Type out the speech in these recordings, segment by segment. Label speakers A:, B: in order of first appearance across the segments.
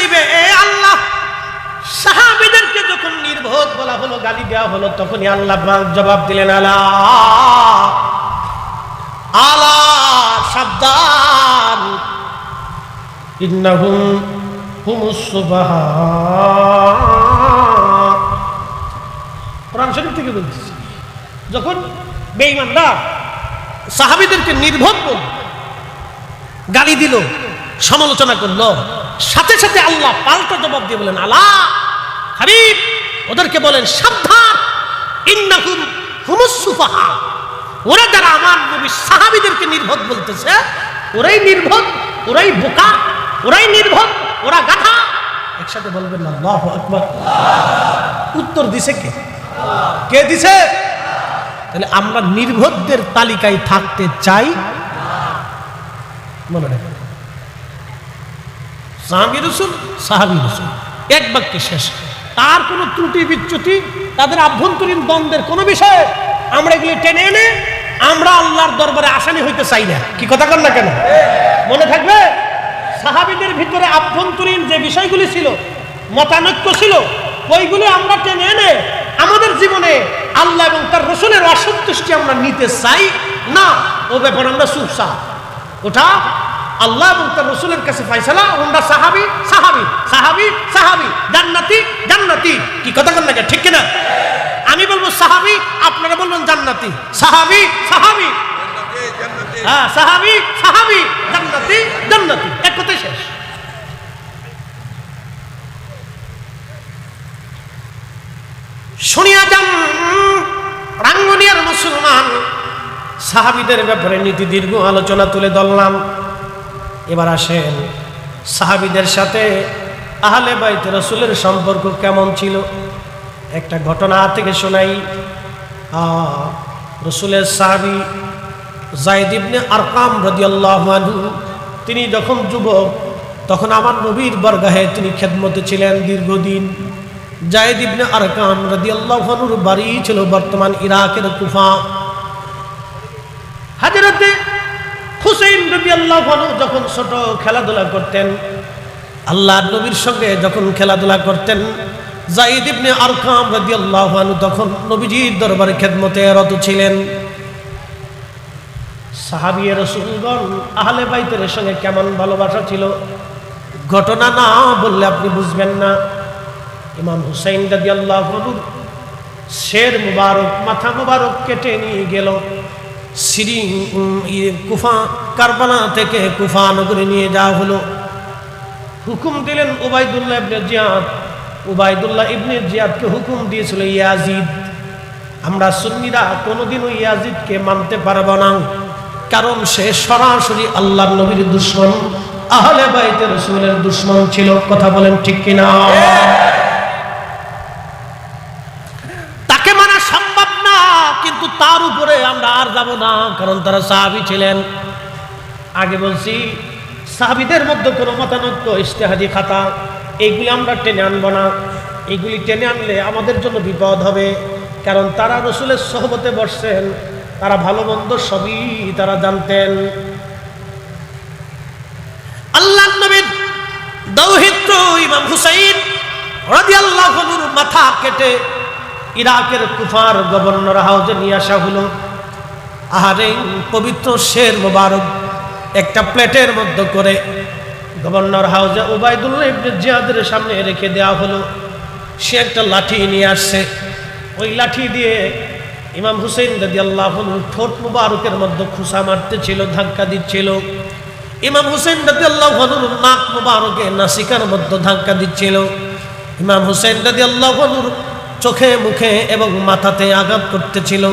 A: শরীফে এ আল্লাহ! সাহাবিদেরকে যখন নির্বোধ বলা হলো, গালি দেওয়া হলো, তখনই আল্লাহ জবাব দিলেন, আলা আলা সাবধান। ইন্নাহুম হুমুস সুবাহা। কোরআন শরীফ থেকে বলতেছি যখন বেঈমানদার সাহাবিদেরকে বলল, গালি দিল সমালোচনা করল। সাথে সাথে আল্লাহ পাল্টা জবাব দিয়ে বলেন আল্লাহ হাবিব, ওদেরকে বলেন, সাবধান। ওরা যারা আমার নবী সাহাবিদেরকে নির্বোধ বলতেছে, ওরাই নির্বোধ, ওরাই বোকা, ওরাই নির্বোধ, ওরা গাধা। একসাথে বলবেন, আল্লাহু আকবার। উত্তর দিছে কে? কে দিছে? তাহলে আমরা নির্বোধদের তালিকায় থাকতে চাই। মনে রাখবেন। সাহাবি রসুল সাহাবি রসুল। এক বাক্যে শেষ। তার কোনো ত্রুটি, বিচ্যুতি, তাদের আভ্যন্তরীণ দ্বন্দ্বের কোনো বিষয়ে আমরা এগুলি টেনে এনে আমরা আল্লাহর দরবারে আসানি হইতে চাই না। কি কথা কর না কেন? মনে থাকবে? সাহাবিদের ভিতরে আভ্যন্তরীণ যে বিষয়গুলি ছিল, মতানৈক্য ছিল, ওইগুলি আমরা টেনে এনে আমাদের জীবনে আল্লাহ এবং তার রসুলের অসন্তুষ্টি আমরা নিতে চাই না। ও ব্যাপারে আমরা সুসা ওটা আল্লাহ এবং তার রসুলের কাছে ফাইসালা, ওনরা সাহাবি সাহাবি সাহাবি সাহাবি, জান্নাতি জান্নাতি। কি কথা বল লাগে, ঠিক কিনা? আমি বলব সাহাবি, আপনারা বলবেন জান্নাতি। সাহাবি সাহাবি। হ্যাঁ সাহাবি সাহাবি, জান্নাতি জান্নাতি। এক কথাই শেষ। শুনিয়া যান রাঙ্গুনিয়ার মুসলমান, সাহাবিদের ব্যাপারে নীতি দীর্ঘ আলোচনা তুলে ধরলাম। এবার আসেন। সাহাবিদের সাথে আহলে বাইতে রসুলের সম্পর্ক কেমন ছিল? একটা ঘটনা থেকে শোনাই। রসুলের সাহাবি জায়দ ইবনে আরকাম রদিয়াল্লাহু আনহু, তিনি যখন যুবক, তখন আমার নবীর বরগাহে তিনি খেদমতে ছিলেন দীর্ঘদিন। জায়দ ইবনে আরকাম রদিয়াল্লাহু আনহুর বাড়ি ছিল বর্তমান ইরাকের কুফা। হাজরতে হুসেইন রবি আল্লাহ যখন ছোট খেলাধুলা করতেন আল্লাহ নবীর সঙ্গে যখন খেলাধুলা করতেন জাইদ ইবনে আরকাম রাদিয়াল্লাহু আনহু তখন নবীজির দরবারে খেদমতে রত ছিলেন। সাহাবিয়ে রসুলগণ, আহলে বাইতের সঙ্গে কেমন ভালোবাসা ছিল? ঘটনা না বললে আপনি বুঝবেন না। ইমাম হুসাইন রাদিয়াল্লাহু আনহু শের মুবারক, মাথা মুবারক কেটে নিয়ে গেল। সিরি ইয়ে, কুফা কারবালা থেকে কুফা নগরে নিয়ে যাওয়া হলো। হুকুম দিলেন Ubaidullah ibn Ziyad. Ubaidullah ibn জিয়াদকে হুকুম দিয়েছিল ইয়াজিদ আমরা সুন্নিরা কোনোদিনও ইয়াজিদকে মানতে পারব না। কারণ সে সরাসরি আল্লাহর নবীর দুশ্মন আহলে বাইতে রসুলের দুশ্মন ছিল। কথা বলেন ঠিক কিনা তাকে মানা সম্ভব না কিন্তু তার উপরে যাব না, কারণ তারা সাহাবি ছিলেন। আগে বলছি, সাহাবিদের মধ্যে কোনো মতানৈক্য ইস্তেহাদি খাতা এইগুলি আমরা টেনে আনব না। এইগুলি টেনে আনলে আমাদের জন্য বিপদ হবে, কারণ তারা রসুলের সহবতে বসছেন, তারা ভালো মন্দ সবই তারা জানতেন। আল্লাহ নবীর দৌহিত্র ইমাম হুসাইন মাথা কেটে ইরাকের কুফার গভর্নর হাউজে নিয়ে আসা হলো। আহারে, পবিত্র শের মোবারক একটা প্লেটের মধ্যে করে গভর্নর হাউজে ওবায়দুল্লাহ ইবনে জিয়াদের সামনে রেখে দেওয়া হলো। সে একটা লাঠি নিয়ে আসছে। ওই লাঠি দিয়ে ইমাম হুসেন দাদি আল্লাহ ঠোঁট মুবারকের মধ্যে খুসা মারতেছিল, ধাক্কা দিচ্ছিল। ইমাম হুসেন দাদি আল্লাহ নাক মুবারকে নাসিকার মধ্যে ধাক্কা দিচ্ছিল। ইমাম হুসেন দাদি আল্লাহ চোখে, মুখে এবং মাথাতে আঘাত করতেছিল।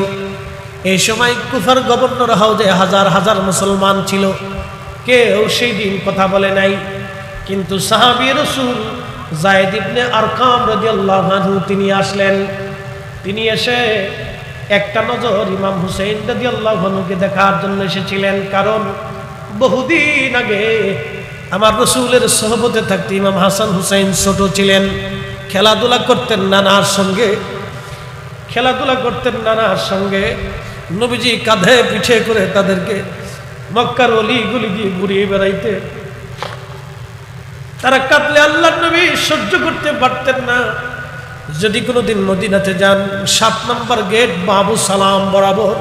A: এই সময় কুফার গভর্নর হাউজে হাজার হাজার মুসলমান ছিল। কেউ সেই দিন কথা বলে নাই। কিন্তু সাহাবি রসুল জায়দ ইবনে আরকাম রাদিয়াল্লাহু তিনি আসলেন। তিনি এসে একটা নজর ইমাম হুসেন রাদিয়াল্লাহু দেখার জন্য এসেছিলেন। কারণ বহুদিন আগে আমার রসুলের সহবতে থাকতে ইমাম হাসান হুসাইন ছোট ছিলেন। খেলাধুলা করতেন নানার সঙ্গে। খেলাধুলা করতেন নানার সঙ্গে। নবীজি কাঁধে পিঠে করে তাদেরকে মক্কার অলিগুলি দিয়ে ঘুরিয়ে বেড়াইতে। তারা কাঁদলে আল্লাহ নবী সহ্য করতে পারতেন না। যদি কোনোদিন মদিনাতে যান, সাত নম্বর গেট, বাবু সালাম বরাবর।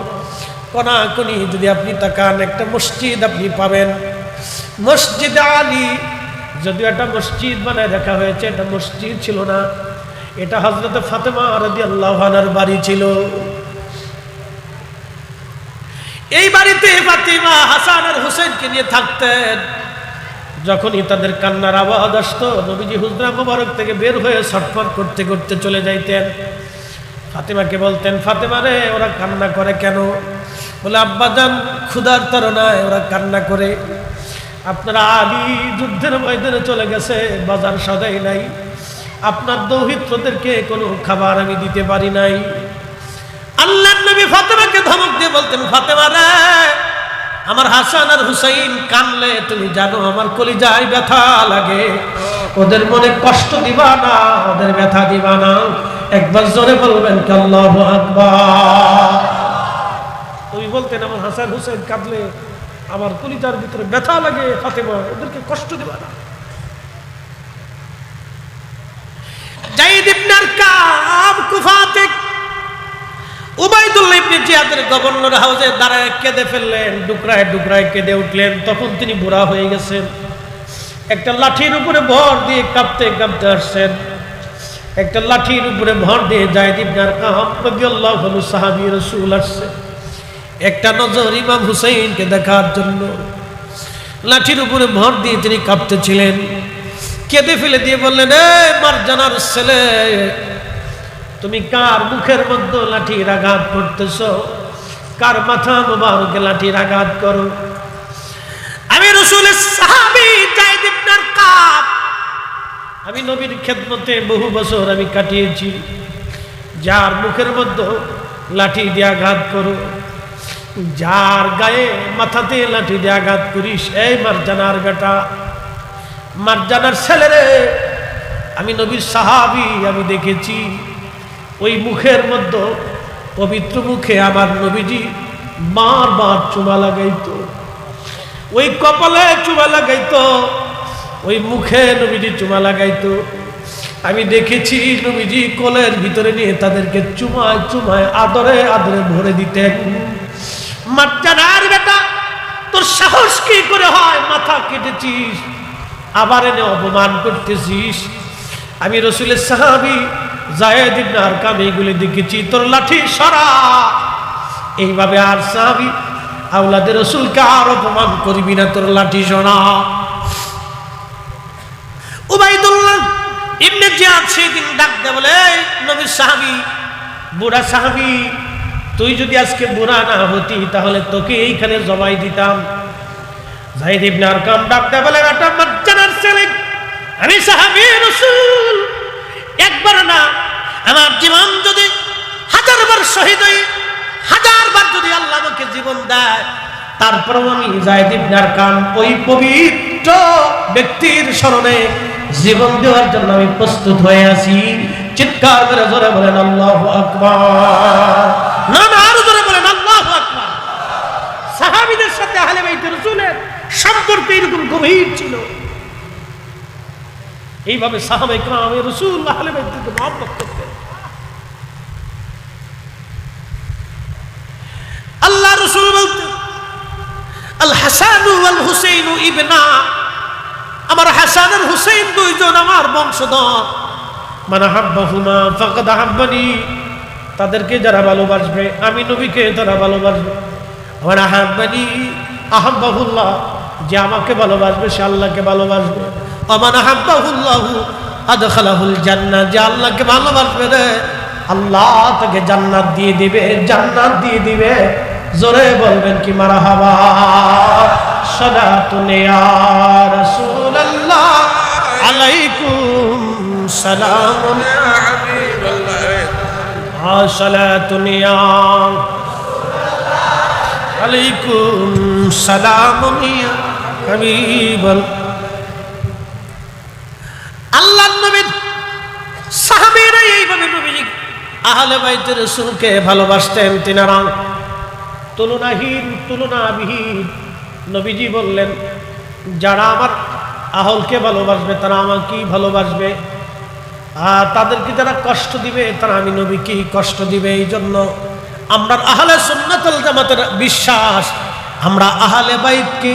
A: কোনি যদি আপনি তাকান, একটা মসজিদ আপনি পাবেন। মসজিদ আলী, যদিও একটা মসজিদ বানায় দেখা হয়েছে, এটা মসজিদ ছিল না। এটা হজরত ফাতেমা রদি আল্লাহানার বাড়ি ছিল। এই বাড়িতে ফাতিমা হাসান আর হুসেনকে নিয়ে থাকতেন। যখনই তাদের কান্নার আওয়াজ আসতো, নবীজি হুজরা মুবারক থেকে বের হয়ে ছটফট করতে করতে চলে যাইতেন। ফাতেমাকে বলতেন, ফাতেমা রে, ওরা কান্না করে কেন? বলে আব্বাজান ক্ষুধার তারনায় ওরা কান্না করে। আপনারা আদি যুদ্ধের ময়দানে চলে গেছে, বাজার সদাই নাই। আপনার দৌহিত্রদেরকে কোনো খাবার আমি দিতে পারি নাই। আল্লাহ নবী ফাতেমাকে ধমক দিয়ে বলতেন, ফাতেমা রে, আমার হাসান আর হুসাইন কানলে তুমি জানো আমার কলিজায় ব্যথা লাগে। ওদের মনে কষ্ট দিবা না, ওদের ব্যথা দিবা না। একবার জোরে বলবেন আল্লাহু আকবার। তুমি বলতেন, আমার হাসান হুসাইন কাঁদলে আমার কলিজার ভিতরে ব্যথা লাগে, ফাতেমা, ওদেরকে কষ্ট দিবা না। জাইদ ইবনে আরকাম কুফা থেকে উবাইদুল্লাহ ইবনে জিয়াদের গভর্নর হাউসে দাঁড়ায় কেঁদে ফেললেন, ডুকরায় ডুকরায় কেঁদে উঠলেন। তখন তিনি বুড়া হয়ে গেছেন। একটা লাঠির উপরে ভর দিয়ে কাঁপতে কাঁপতে আসছেন। একটা লাঠির উপরে ভর দিয়ে জায়দ ইবনে আরকাম রাদিয়াল্লাহু আনহু সাহাবী রাসূল আসছে। একটা নজর ইমাম হুসাইনকে দেখার জন্য। লাঠির উপরে ভর দিয়ে তিনি কাঁপতেছিলেন। কেঁদে ফেলে দিয়ে বললেন, এ মারজানার ছেলে তুমি কার মুখের মধ্যে লাঠির আঘাত করতেছ? কার মাথা মোবারকে লাঠির আঘাত করো? আমি রসুলের সাহাবি জাইদ ইবনে আরকাম আমি নবীর খেদমতে বহু বছর আমি কাটিয়েছি। যার মুখের মধ্যে লাঠি দিয়ে আঘাত করো। যার গায়ে মাথাতে লাঠি দিয়ে আঘাত করিস, এই মারজানার বেটা। মারজানার ছেলেরে আমি নবীর সাহাবি আমি দেখেছি। ওই মুখের মধ্যে পবিত্র মুখে আমার নবীজি বারবার চুমা লাগাইত। ওই কপালে চুমা লাগাইতো, ওই মুখে নবীজি চুমা লাগাইত। আমি দেখেছি নবীজি কোলের ভিতরে নিয়ে তাদেরকে চুমায় চুমায় আদরে আদরে ভরে মাচ্চানার বেটা, তোর সাহস কি করে হয়? মাথা কেটেছিস, আবার এনে অপমান করতেছিস। আমি রসুলের সাহাবি দেখেছি তোর লাঠি সরা। এইভাবে আর সাহাবি আউলাদের না তোর লাঠি সরা বলে, "এই নবীর সাহাবি, বুড়া সাহাবি, তুই যদি আজকে বুড়া না হতি তাহলে তোকে এইখানে জবাই দিতাম। জাহিদ ইবনে আরকাম ডাক দে বলে ছেলে, আমি সাহাবি রসুল। একবার না, আমার জীবন যদি হাজার বার শহীদ হই, হাজার বার যদি আল্লাহ আমাকে জীবন দেয়, তারপরেও আমি জাহিদ ইবনে আরকাম ওই পবিত্র ব্যক্তির স্মরণে জীবন দেওয়ার জন্য আমি প্রস্তুত হয়ে আছি। চিৎকার করে জোরে বলেন, আল্লাহু আকবার। না না আরও জোরে বলেন, আল্লাহু আকবার। সাহাবীদের সাথে আহলে বাইতের রাসূলের সম্পর্ক এরকম গভীর ছিল। এইভাবে সাহাবা ইকরাম রাসূল আহলে বাইতকে মহব্বত করতেন। আল্লাহ রাসূল বলতেন, আল হাসান ওয়াল হুসাইন ইবনা। আমার হাসান আর হুসাইন দুইজন আমার বংশধর। মানে হাব্বাহুমা ফাকাদ হাব্বানি তাদেরকে যারা ভালোবাসবে, আমি নবীকে তারা ভালোবাসবে। আমার আহাব্বানি আহাব্বাহুল্লাহ। যে আমাকে ভালোবাসবে, সে আল্লাহকে ভালোবাসবে। আমার আহাব্বাহুল্লাহ আদখালাহুল জান্নাত যে আল্লাহকে ভালোবাসবে রে। আল্লাহ তাকে জান্নাত দিয়ে দিবে, জান্নাত দিয়ে দিবে। জোরে বলবেন কি মারা হাবা সালাতুন ইয়া রাসূলুল্লাহ, আলাইকুম সালামুন। সালাতুন ইয়া। আলাইকুম সালামুন ইয়া হাবিবাল। আল্লাহর নবীর সাহাবীরা এইভাবে নবীজি আহলে বাইতের রাসূলকে ভালোবাসতেন তিনারা। তুলনাহীন, তুলনাবিহীন নবীজি বললেন, যারা আমার আহলকে ভালোবাসবে, তারা আমাকেই ভালোবাসবে। আর তাদেরকে যারা কষ্ট দিবে, তারা আমি নবীকেই কষ্ট দিবে। এই জন্য আমরা আহলে সুন্নাতুল জামাতের বিশ্বাস, আমরা আহলে বাইতকে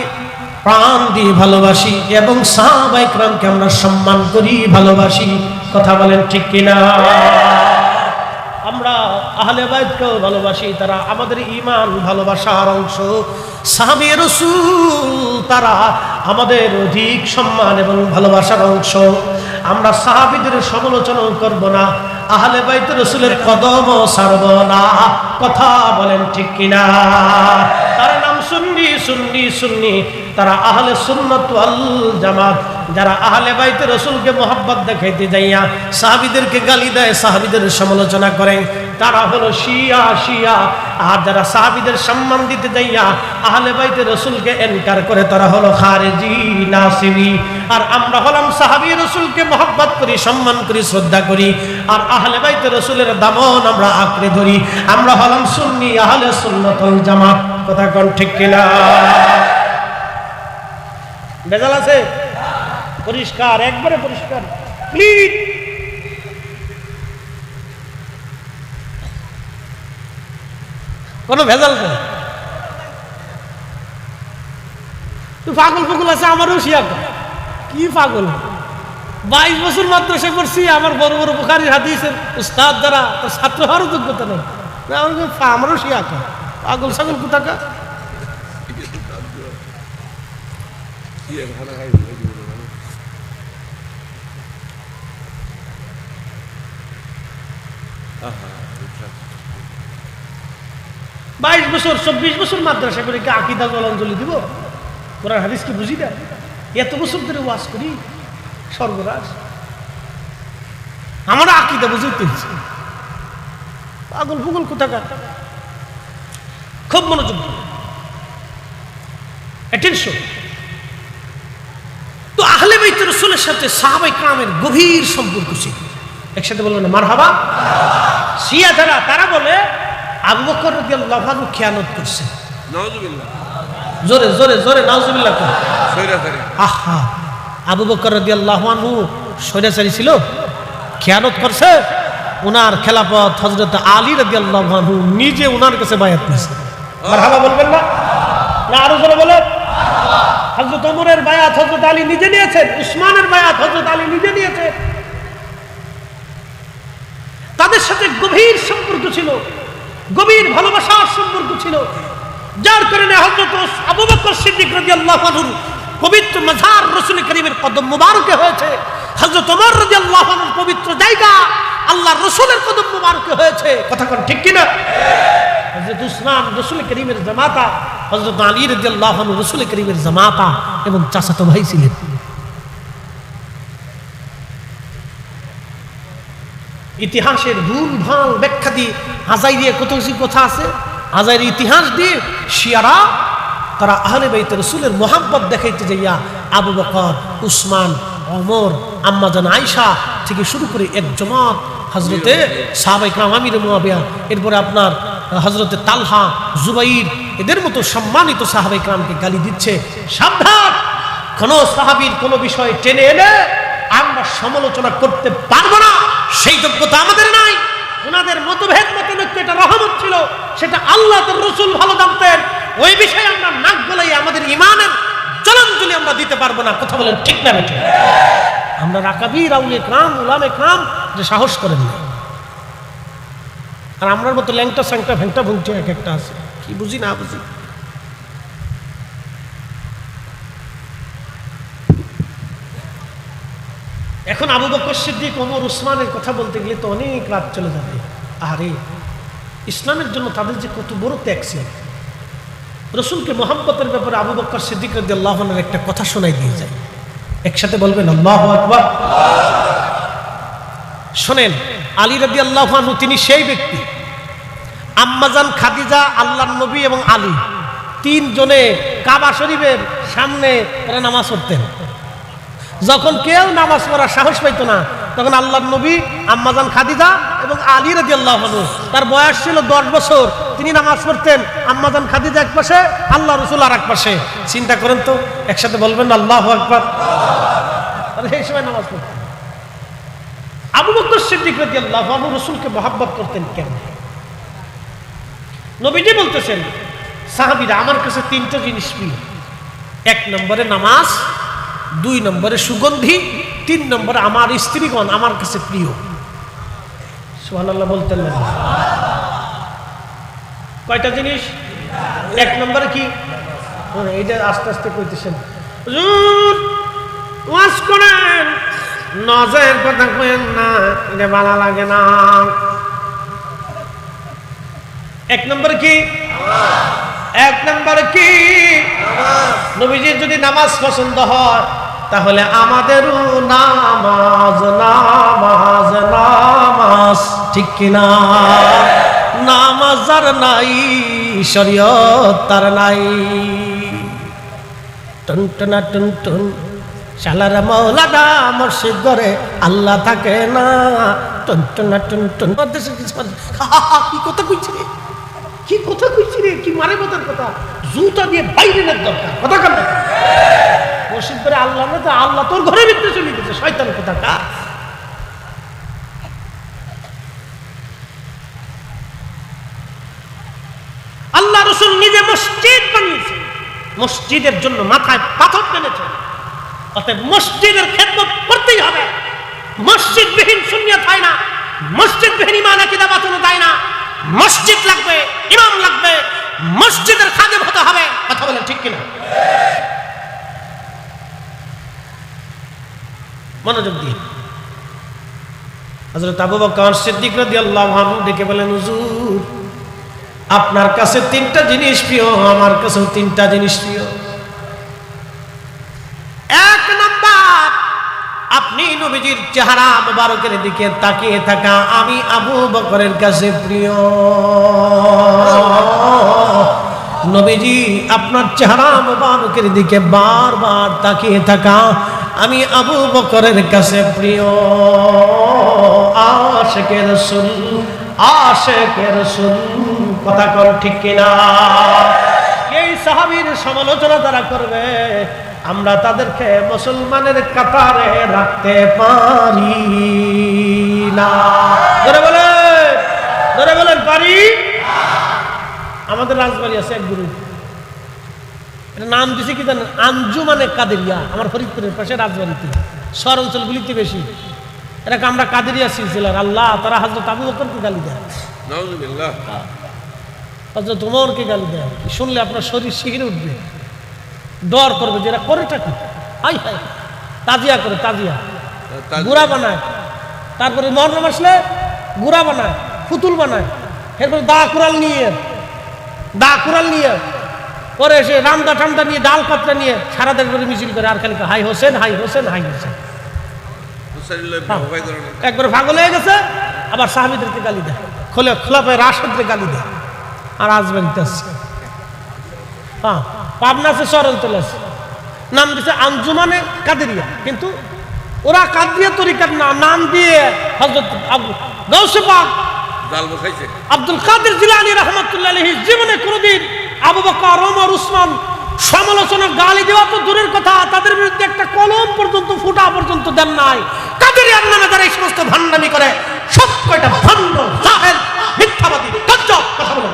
A: প্রাণ দিয়ে ভালোবাসি এবং সাহাবাইকরামকে আমরা সম্মান করি, ভালোবাসি। কথা বলেন ঠিক কিনা? আমরা আহলে বাইতকেও ভালোবাসি, তারা আমাদের ইমান ভালোবাসার অংশ। সাহাবি রসুল, তারা আমাদের অধিক সম্মান এবং ভালোবাসার অংশ। আমরা সাহাবিদের সমালোচনা করব না, আহলে বাইত রসুলের কদম সারব না। কথা বলেন ঠিক কিনা? নাম সুন্নি সুন্নি সুন্নি। তারা আহলে সুন্নত আল জামাত, যারা আহলে বাইতে রসুলকে মোহাব্বত দেখাইতে যাইয়া সাহাবিদেরকে গালি দেয়, সাহাবিদের সমালোচনা করে। তারা হলো শিয়া শিয়া। আর যারা সাহাবিদের সম্মান দিতে যাইয়া আহলে বাইতে রসুলকে এনকার করে, তারা হলো খারেজি নাসিবি আর আমরা হলাম সাহাবি রসুলকে মোহাব্বত করি, সম্মান করি, শ্রদ্ধা করি। আর আহলে বাইতে রসুলের দামন আমরা আঁকড়ে ধরি। আমরা হলাম সুন্নি আহলে সুন্নতল জামাত। কথা কোন ঠিক কিনা? বেজাল আছে? পরিষ্কার একবারে পরিষ্কার। ক্লিন কোনো ভেজাল নেই। তুই পাগল ফুগল আছে আমারও শিয়া কি পাগল? বাইশ বছর মাত্র সে করছি আমার বড় বড় বুখারির হাদিসের উস্তাদ দ্বারা তার ছাত্র হওয়ারও যোগ্যতা নেই। না, আমারও শিয়া। পাগল ছাগল কোথাকা বাইশ বছর, চব্বিশ বছর মাদ্রাসা করে কি আকিদা জলাঞ্জলি দিব? কোরআন হাদিস কি বুঝি না? এত বছর ধরে ওয়াজ করি সর্বরাজ আমার আকিদা বুঝে তুলছে পাগল ফুগল কোথাকার? খুব মনোযোগ অ্যাটেনশন তো আহলে বাইত রসুলের সাথে সাহাবাই কামের গভীর সম্পর্ক ছিল। একসাথে বলবেন মার হাবা শিয়া যারা তারা বলে আবু বকর আনহু খেয়ানত করছে। জোরে জোরে জোরে নাউজুবিল্লাহ আহা আবু বকর স্বৈরাচারী ছিল খেয়ানত করছে। ওনার খেলাপথ হযরত আলী রাদিয়াল্লাহু আনহু নিজে ওনার কাছে বায়াত নিয়েছে। মারহাবা বলবেন না? না, আরও জোরে বলেন। হযরত ওমরের বায়াত হযরত আলী নিজে নিয়েছেন, উসমানের বায়াত হযরত আলী নিজে নিয়েছেন তাদের সাথে গভীর সম্পর্ক ছিল, গভীর ভালোবাসার সম্পর্ক ছিল। যার কারণে হযরত আবু বকর সিদ্দিক রাদিয়াল্লাহু আনহুর পবিত্র মাজার রাসূল করিমের কদম মুবারকে হয়েছে। হযরত ওমর রাদিয়াল্লাহু আনহুর পবিত্র জায়গা আল্লাহর রাসূলের কদম মুবারকে হয়েছে। কথা ঠিক কিনা? হযরত উসমান রাসূল করিমের জামাতা, হযরত আলী রাদিয়াল্লাহু আনহু রাসূল করিমের জামাতা এবং চাচাতো ভাই ছিলেন। ইতিহাসের ভুল ভালো ব্যাখ্যা দিয়ে আজাই দিয়ে কত কিছু কথা আছে? আজাইয়ের ইতিহাস দিয়ে শিয়ারা, তারা আহলে বাইতে রসুলের মোহাম্মত দেখাইতে যাইয়া আবু বকর, উসমান অমর আম্মাজান আয়সা থেকে শুরু করে এক জমাত হজরতে সাহাবাইকরাম আমির মুয়াবিয়া এরপরে আপনার হজরতে তালহা, জুবাইর, এদের মতো সম্মানিত সাহাবাইকরামকে গালি দিচ্ছে। সাবধান! কোনো সাহাবীর কোনো বিষয় টেনে এনে আমরা সমালোচনা করতে পারব না। সেই যোগ্যতা আমাদের নাই। ওনাদের মতভেদ মতনৈক্য এটা রহমত ছিল। সেটা আল্লাহ তোর রসুল ভালো জানতেন। ওই বিষয়ে আমরা নাক গলাই আমাদের ইমানের জলাঞ্জলি আমরা দিতে পারব না। কথা বলেন ঠিক না আমরা রাকাবির আউলে ক্রাম উলামে ক্রাম যে সাহস করেন না। আর আমরার মতো ল্যাংটা স্যাংটা ভ্যাংটা ভুংটা এক একটা আছে। কি বুঝি না বুঝি? এখন আবু বকর সিদ্দিক ওমর উসমানের কথা বলতে গেলে তো অনেক রাত চলে যাবে। আরে ইসলামের জন্য তাদের যে কত বড় ত্যাগ ছিল। রসুলকে মোহাম্মতের ব্যাপারে আবু বকর সিদ্দিক আল্লাহনের একটা কথা শোনাই দিয়ে যায়। একসাথে বলবেন আল্লাহ আকবার। শোনেন আলী রদি আল্লাহানু তিনি সেই ব্যক্তি আম্মাজান খাদিজা আল্লাহ নবী এবং আলী তিনজনে কাবা শরীফের সামনে তারা নামাজ পড়তেন। যখন কেউ নামাজ পড়ার সাহস পাইতো না, তখন আল্লাহ নবী আম্মাজান খাদিজা এবং আলী রাজি আল্লাহ তার বয়স ছিল দশ বছর, তিনি নামাজ পড়তেন। আম্মাজান খাদিজা এক পাশে আল্লাহ রসুল আর এক পাশে। চিন্তা করেন তো, একসাথে বলবেন আল্লাহ একবার এই সময় নামাজ পড়তেন। আবু বকর সিদ্দিক রাদিয়াল্লাহু আনহু রাসূলকে মহাব্বত করতেন কেন? নবীজি বলতেছেন সাহাবীরা আমার কাছে তিনটা জিনিস প্রিয়। এক নম্বরে নামাজ দুই নম্বরে সুগন্ধি তিন নম্বরে আমার স্ত্রীগণ আমার কাছে প্রিয়। সুবহানাল্লাহ বলতেন না। কয়টা জিনিস? এক নম্বরে কি? হ্যাঁ, এইটা আস্তে আস্তে কইতেছেন। ওয়াজ করেন। কথা কইেন না এটা ভালো লাগে না। এক নম্বর কি? এক নম্বর কি? নবীজির যদি নামাজ পছন্দ হয় তাহলে আমাদেরও নামাজ নামাজ নামাজ। ঠিক কিনা? নামাজ যার নাই শরীয়ত তার নাই। টুনটুনা টুনটুন শালার মৌলানা মসজিদ করে আল্লাহ থাকে না। মানুষ, হা, হা, হা, কি কথা কইছি কি কথা কইছি রে? কি মারে কথার কথা? জুতা দিয়ে বাইরে নেওয়ার দরকার। কথা কান মসজিদ করে আল্লাহ না তো আল্লাহ তোর ঘরের ভিতরে চলে গেছে শয়তান কথা কা। আল্লাহ রসুল নিজে মসজিদ বানিয়েছে মসজিদের জন্য মাথায় পাথর টেনেছে অতএব মসজিদের খেদমত করতেই হবে। মসজিদ বিহীন শূন্য হয় না। মসজিদ বিহীন ইমান আকিদা বাঁচানো যায় না। মসজিদ লাগবে, ইমাম লাগবে, মসজিদের খাদেম হতে হবে। কথা বলেন ঠিক কিনা? মনোযোগ দিয়ে। হযরত আবু বকর সিদ্দিক রাদিয়াল্লাহু আনহু ডেকে বলেন, হুজুর, আপনার কাছে তিনটা জিনিস প্রিয়, আমার কাছেও তিনটা জিনিস প্রিয় এক নাম্বার আপনি নবীজির চেহারা মোবারকের দিকে তাকিয়ে থাকা আমি আবু বকরের কাছে প্রিয়। নবীজি আপনার চেহারা মোবারকের দিকে বারবার তাকিয়ে থাকা আমি আবু বকরের কাছে প্রিয়। আশেকের সুন আশেকের সুন কথা কর ঠিক কিনা? সাহাবীর সমালোচনা তারা করবে, আমরা তাদেরকে মুসলমানের কাতারে রাখতে পারি না। বলেন ধরে বলেন পারি? আমাদের রাজবাড়ি আছে এক গুরু এটা নাম দিছে কি জানেন? কাদেরিয়া, আমার ফরিদপুরের পাশে রাজবাড়িতে। শহর অঞ্চলগুলিতে বেশি। এরকম আমরা কাদেরিয়া সিলসিলার। আল্লাহ, তারা হাজরত আবু বকরকে গালি দেয়। হজরত উমরকে গালি দেয়। শুনলে আপনার শরীর শিখিরে উঠবে। ডর করবে যেটা করেটা কি হাই হাই তাজিয়া করে তাজিয়া। গুড়া বানায়। তারপরে মহরম আসলে গুড়া বানায় পুতুল বানায়। এরপরে দা কুড়াল নিয়ে দা কুড়াল নিয়ে পরে এসে রামদা টামদা নিয়ে ডাল পাত্রা নিয়ে সারা দেশ করে মিছিল করে আর খালি হাই হোসেন হাই হোসেন হাই হোসেন।
B: ভয়
A: একবার পাগল হয়ে গেছে আবার সাহাবিদেরকে গালি দেয়। খোলে খোলা পায়ে রাশেদরে গালি দেয়। আর আসছে হ্যাঁ পাবনা আছে নাম দিছে আঞ্জুমানে কাদেরিয়া। কিন্তু ওরা কাদিয়া তরিকার না নাম দিয়ে হজরত আবু- গৌসে পাক
B: জাল বসাইছে।
A: আব্দুল কাদের জিলানি রহমতুল্লাহ জীবনে কোনোদিন আবু বকর ওমর উসমান সমালোচনা গালি দেওয়া তো দূরের কথা তাদের বিরুদ্ধে একটা কলম পর্যন্ত ফুটা পর্যন্ত দেন নাই। কাদের নামে যারা এই সমস্ত ভান্ডামি করে সব কয়টা ভণ্ড জাহেল মিথ্যাবাদী কথা বলেন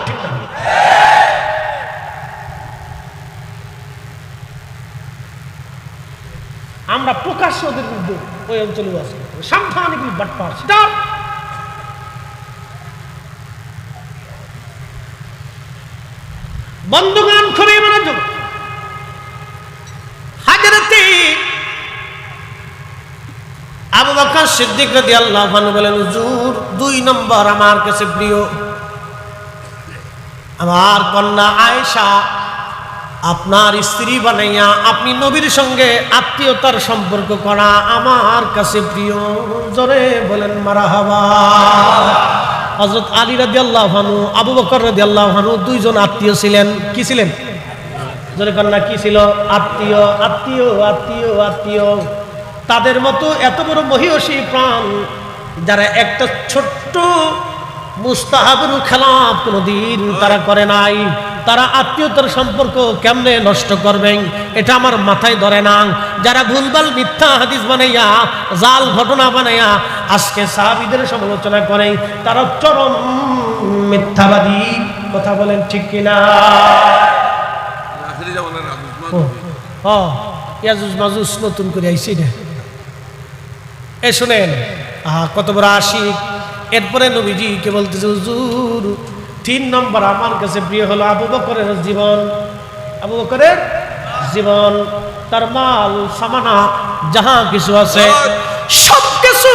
A: আমরা প্রকাশ্য ওদের বিরুদ্ধে ওই অঞ্চলে বাস করি সাবধানে কি বাটপার সেটা বন্ধুগণ, খুবই মনোযোগ। হাজারাতে আবু বকর সিদ্দিক রাদিয়াল্লাহু আনহু বলেন, হুজুর, দুই নম্বর আমার কাছে প্রিয় আমার কন্যা আয়েশা, আপনার স্ত্রী বানাইয়া আপনি নবীর সঙ্গে আত্মীয়তার সম্পর্ক করা আমার কাছে প্রিয়। জোরে বলেন, মারাহাবা। হজরত আলী রাজি আল্লাহ হানু আবু বকর রাজি আল্লাহ হানু দুইজন আত্মীয় ছিলেন। কি ছিলেন? জোরে কন্যা কি ছিল? আত্মীয় আত্মীয় আত্মীয় আত্মীয়। তাদের মতো এত বড় মহিষী প্রাণ, যারা একটা ছোট্ট মুস্তাহাবের খেলাপ কোনোদিন তারা করে নাই। তারা আত্মীয়তার সম্পর্ক কেমনে নষ্ট করবেন এটা আমার মাথায় ধরে না। যারা ভুলভাল মিথ্যা হাদিস বানাইয়া, জাল ঘটনা বানাইয়া আজকে সাহাবিদের সমালোচনা করে, তারা চরম মিথ্যাবাদী। কথা বলেন ঠিক কিনা? ইয়াজুজ মাজুজ নতুন করে আইসি রে। এ শুনেন, আহা, কত বড় আশিক। এরপরে নবীজি কে বলতেছে, হুজুর, তিন নম্বর আমার কাছে প্রিয় হলো আবু বকরের জীবন। আবু বকরের জীবন, তার মাল, সামানা, যাহা কিছু আছে, সব কিছু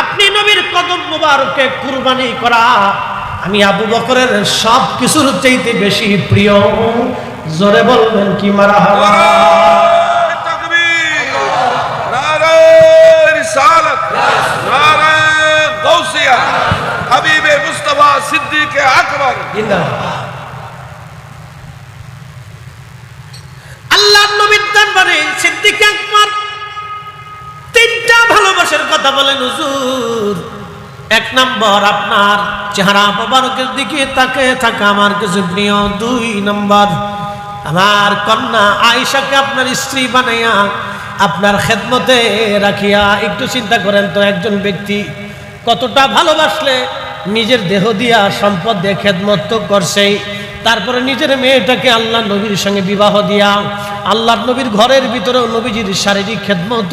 A: আপনি নবীর কদম মুবারকে কুরবানি করা। আমি আবু বকরের সব কিছুর চাইতে বেশি প্রিয়। জোরে বলবেন কি মারা
B: তাকবীর। নারায়ে গাউসিয়া হাবিবে মুস্তাফা সিদ্দিক আকবর।
A: আল্লাহর নবীর দরবারে সিদ্দিক আকবর। তিনটা ভালোবাসার কথা বলেন হুজুর। এক নম্বর, আপনার চেহারা মোবারকের দিকে তাকে থাকা আমার কিছু প্রিয়। দুই নম্বর, আমার কন্যা আয়েশাকে আপনার স্ত্রী বানাইয়া আপনার খেদমতে রাখিয়া, একটু চিন্তা করেন তো, একজন ব্যক্তি কতটা ভালোবাসলে? নিজের দেহ দিয়া সম্পদ দিয়ে খেদমত করছেই। তারপরে নিজের মেয়েটাকে আল্লাহ নবীর সঙ্গে বিবাহ দিয়া আল্লাহ নবীর ঘরের ভিতরেও নবীজির শারীরিক খেদমত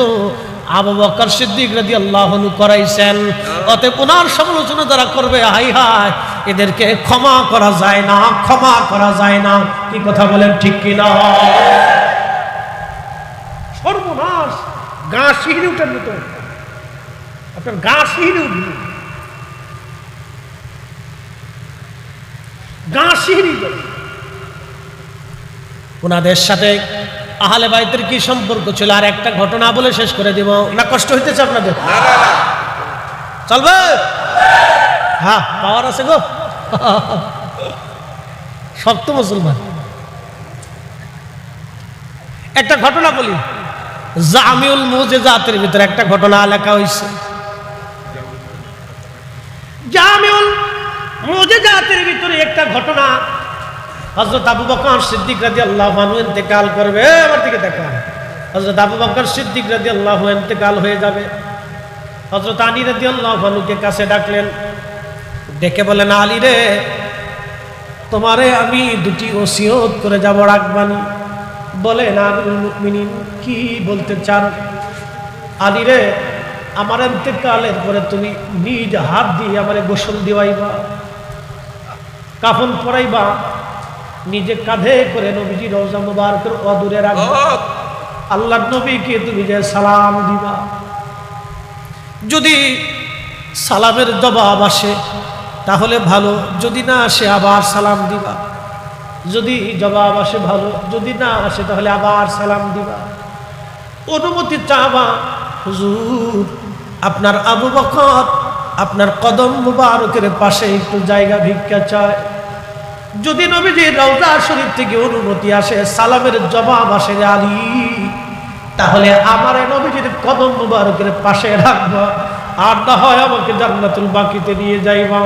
A: আবু বকর সিদ্দিক রাদি আল্লাহ করাইছেন। অতএব ওনার সমালোচনা যারা করবে, হাই হাই এদেরকে ক্ষমা করা যায় না, ক্ষমা করা যায় না। কি কথা বলেন ঠিক কি না সর্বনাশ, গা শিহিরে উঠেন তো আপনার গা শিহিরে উঠল গা শিহিরি ওনাদের সাথে আহলে বাইতের কি সম্পর্ক ছিল? আর একটা ঘটনা বলে শেষ করে দিব। না কষ্ট হইতেছে আপনাদের? চলবে? হ্যাঁ পাওয়ার আছে গো। শক্ত মুসলমান। একটা ঘটনা বলি। জামিউল মুজেজাতের ভিতরে একটা ঘটনা লেখা হয়েছে ভিতরে একটা ঘটনা। সিদ্দিক ইন্তেকাল করবে। আমার সিদ্দিক ইন্তেকাল হয়ে যাবে। ভানুকে কাছে ডাকলেন। ডেকে বলেন আলী রে, তোমারে আমি দুটি ওসিয়ত করে যাব রাখবানি বলেন মুমিনিন কি বলতে চান? আলী রে আমার ইন্তেকালের পরে তুমি নিজ হাত দিয়ে আমারে গোসল দিওয়াইবা কাফন পরাইবা নিজে কাঁধে করে নবীজি রোজা মুবারকের অদূরে রাখবা। আল্লাহ। নবীকে তুমি যে সালাম দিবা। যদি সালামের জবাব আসে তাহলে ভালো যদি না আসে আবার সালাম দিবা। যদি জবাব আসে ভালো যদি না আসে তাহলে আবার সালাম দিবা। অনুমতি চাবা হুজুর আপনার আবু বকর আপনার কদম মুবারকের পাশে একটু জায়গা ভিক্ষা চায়। যদি নবীজি রওজা শরীফ থেকে অনুমতি আসে সালামের জবাব আসে আলী তাহলে আমার নবীজির কদম মুবারকের পাশে রাখব। আর না হয় আমাকে জান্নাতুল বাকিতে নিয়ে যাইবা।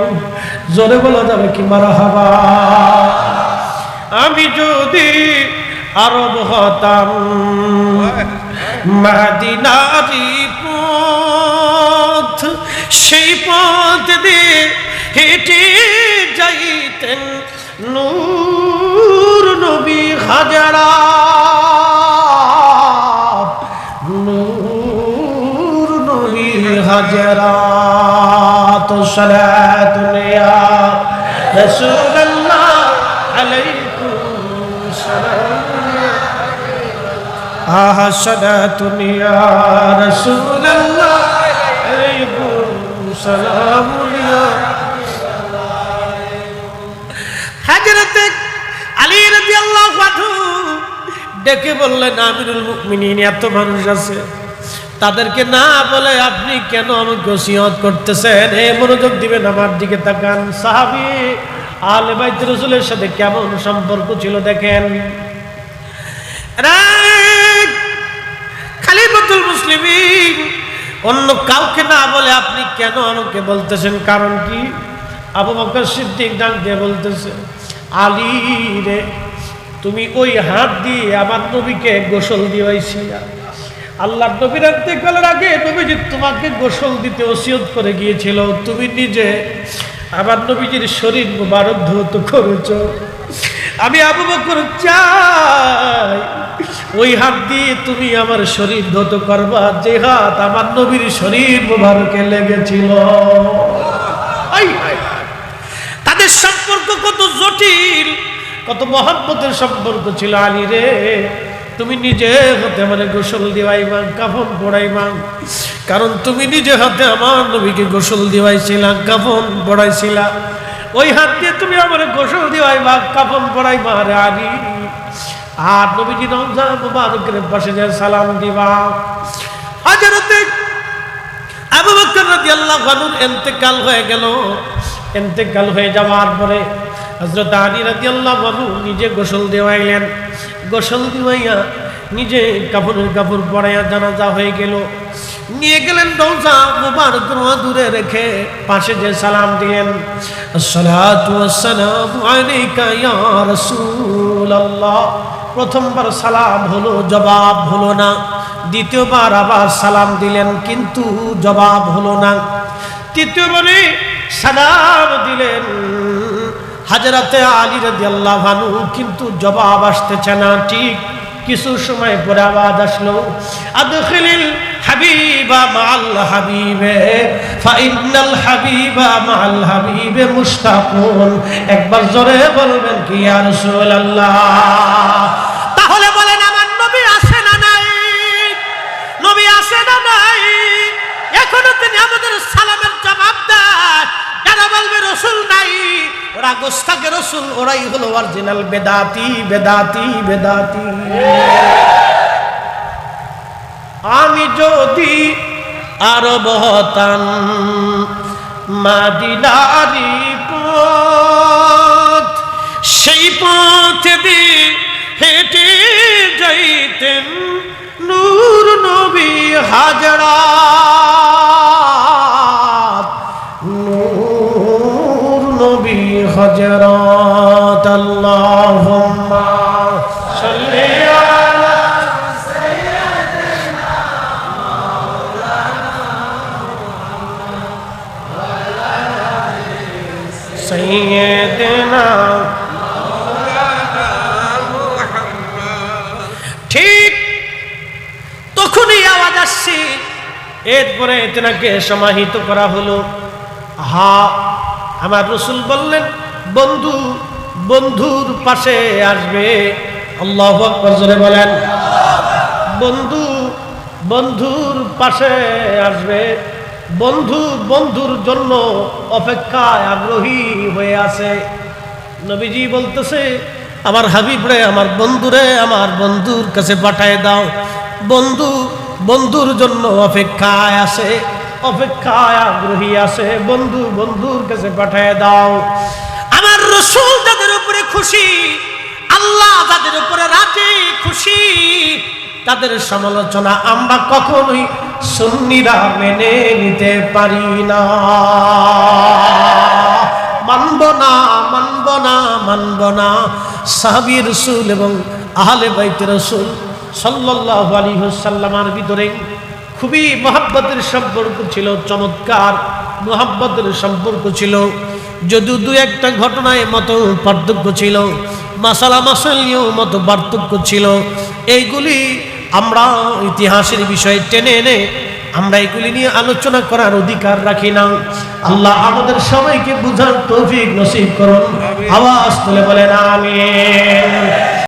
A: জোরে বলা যাবে কি মারা হবা আমি যদি আরব হতাম মাদিনারি সেই পথ দিয়ে হেঁটে যাইতেন নূর নবী হাজারা। নূর নবী হাজারা, তো সালাতুনিয়া রাসূলুল্লাহ আলাইকুম সালাম। আহা আলাইকুম হাজরতে আলী রাদিয়াল্লাহু আনহু ডেকে বললেন, আমিরুল মুমিনিন, এত মানুষ আছে। তাদেরকে না বলে আপনি কেন আমাকে ওসিয়ত করতেছেন? এ মনোযোগ দিবেন আমার দিকে তাকান। সাহাবী আলে বাইত রসুলের সাথে কেমন সম্পর্ক ছিল দেখেন। খালিফাতুল মুসলিমিন অন্য কাউকে না বলে আপনি কেন আমাকে বলতেছেন? কারণ কি? আবু বকর সিদ্দিক ডাক দিয়ে বলতেছে, আলী রে, তুমি ওই হাত দিয়ে আমার নবীকে গোসল দিয়েছিল। আল্লাহ নবীর ইন্তেকালের আগে নবীজি তোমাকে গোসল দিতে ওসিয়ত করে গিয়েছিল, তুমি নিজে আমার নবীজির শরীর মুবারক ধৌত করেছ। আমি আবু বকর চাই ওই হাত দিয়ে তুমি আমার শরীর ধৌত করবা, যে হাত আমার নবীর শরীর মুবারকে লেগেছিল। তাদের সম্পর্ক কত জটিল, কত মহাব্বতের সম্পর্ক ছিল আলী রে। তুমি নিজে হাতে মানে গোসল দিবাইবা কাফন পড়াইবা। কারণ তুমি নিজে হাতে আমার নবীকে গোসল দিবাইছিলা কাফন পড়াইছিলা ওই হাত দিয়ে তুমি আমার গোসল দিবাইবা কাফন পড়াইবা রে আলী। আর নবীজি রমজান মুবারকের পাশে যে সালাম দিবা। হাজারতে আবু বকর রাদিয়াল্লাহু আনহুর ইন্তেকাল হয়ে গেল। ইন্তেকাল হয়ে যাওয়ার পরে হযরত আলী রাদিয়াল্লাহু আনহু নিজে গোসল দেওয়াইলেন। গোসল দিওয়াইয়া নিজে কাপড়ের কাপড় পরাইয়া জানাজা হয়ে গেল। নিয়ে গেলেন রওজা মুবারক রোয়া দূরে রেখে পাশে যে সালাম দিলেন, আসসালাতু ওয়াসসালামু আলাইকা ইয়া রাসূলুল্লাহ। প্রথমবার সালাম হলো, জবাব হলো না। দ্বিতীয়বার আবার সালাম দিলেন, কিন্তু জবাব হলো না। তৃতীয়বারে সালাম দিলেন হাজরাতে আলী রাজি আল্লাহ ভানু কিন্তু জবাব আসতেছে না। ঠিক কিছু সময় পরে আবাদ আসলো, আদখিলিল হাবিবা মাল হাবিবে ফাইনাল হাবিবা মাল হাবিবে মুশতাকুন। একবার জোরে বলবেন কি, ইয়া রাসূলুল্লাহ? তাহলে বলেন, আমার নবী আছে না নাই? নবী আছে না নাই? এখনও তিনি আমাদের সালামের জবাব দেয়। যারা বলবে রসুল নাই, ওরা গোস্তাকে রসুল, ওরাই হলো অরিজিনাল বেদাতি বেদাতি বেদাতি। আমি যদি আরব হতাম মাদিনারি পথ, সেই পথ দিয়ে হেঁটে যাইতেন নূর নবী হাজরা। নূর নবী হজরত আল্লাহুম্মা সাল্লি এরপরে তেনাকে সমাহিত করা হলো। হা আমার রসুল বললেন, বন্ধু, বন্ধুর পাশে আসবে। আল্লাহ বলেন। বন্ধু, বন্ধুর পাশে আসবে। বন্ধু, বন্ধুর জন্য অপেক্ষায় আগ্রহী হয়ে আছে। নবীজি বলতেছে, আমার হাবিব রে, আমার বন্ধুরে আমার বন্ধুর কাছে পাঠায় দাও। বন্ধু বন্ধুর জন্য অপেক্ষায় আছে, অপেক্ষায় আগ্রহী আছে। বন্ধু, বন্ধুর কাছে পাঠায় দাও। আমার রসুল যাদের উপরে খুশি, আল্লাহ যাদের উপরে রাজি, খুশি, তাদের সমালোচনা আমরা কখনোই সুন্নিরা মেনে নিতে পারি না। মানব না মানব না মানব না। সাহাবি রসুল এবং আহলে বাইতে রসুল সাল্লাহ আলী সাল্লামার ভিতরে খুবই মহাব্বতের সম্পর্ক ছিল, চমৎকার মহাব্বতের সম্পর্ক ছিল। যদিও দু একটা ঘটনায় মতো পার্থক্য ছিল, মাসালা মাসালিও মতো পার্থক্য ছিল। এইগুলি আমরা ইতিহাসের বিষয়ে টেনে এনে আমরা এগুলি নিয়ে আলোচনা করার অধিকার রাখি না। আল্লাহ আমাদের সবাইকে বুঝার তৌফিক নসিব করুন। আওয়াজ তুলে বলেন, আমিন।